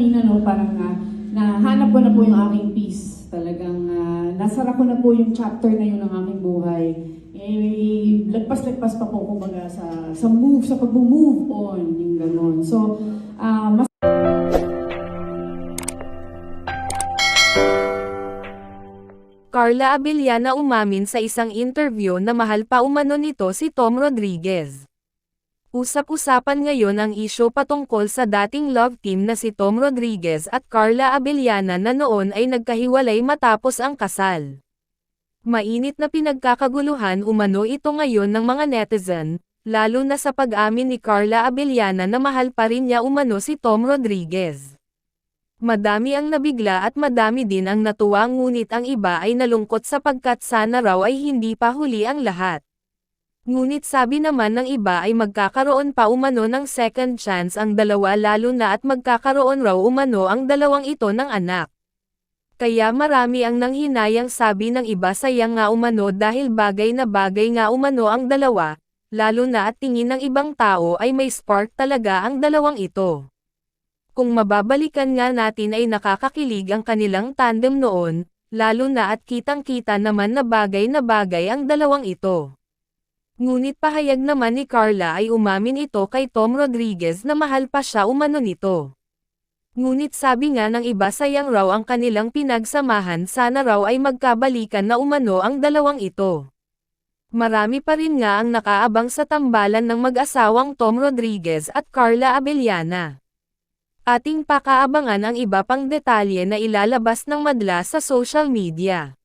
kanina, no, parang uh, nahanap ko na po yung aking peace. Talagang ah, nasara ko na po yung chapter na yun ng aking buhay. Eh, lagpas-lagpas pa po kumbaga sa, sa move, sa pag-move on, yung gano'n. So, ah, mas Carla Abellana umamin sa isang interview na mahal pa umano nito si Tom Rodriguez. Usap-usapan ngayon ang isyo patungkol sa dating love team na si Tom Rodriguez at Carla Abellana na noon ay nagkahiwalay matapos ang kasal. Mainit na pinagkakaguluhan umano ito ngayon ng mga netizen, lalo na sa pag-amin ni Carla Abellana na mahal pa rin niya umano si Tom Rodriguez. Madami ang nabigla at madami din ang natuwa ngunit ang iba ay nalungkot sapagkat sana raw ay hindi pa huli ang lahat. Ngunit sabi naman ng iba ay magkakaroon pa umano ng second chance ang dalawa lalo na at magkakaroon raw umano ang dalawang ito ng anak. Kaya marami ang nanghinayang sabi ng iba sayang nga umano dahil bagay na bagay nga umano ang dalawa, lalo na at tingin ng ibang tao ay may spark talaga ang dalawang ito. Kung mababalikan nga natin ay nakakakilig ang kanilang tandem noon, lalo na at kitang-kita naman na bagay na bagay ang dalawang ito. Ngunit pahayag naman ni Carla ay umamin ito kay Tom Rodriguez na mahal pa siya umano nito. Ngunit sabi nga ng iba sayang raw ang kanilang pinagsamahan sana raw ay magkabalikan na umano ang dalawang ito. Marami pa rin nga ang nakaabang sa tambalan ng mag-asawang Tom Rodriguez at Carla Abellana. Ating pakaabangan ang iba pang detalye na ilalabas ng madla sa social media.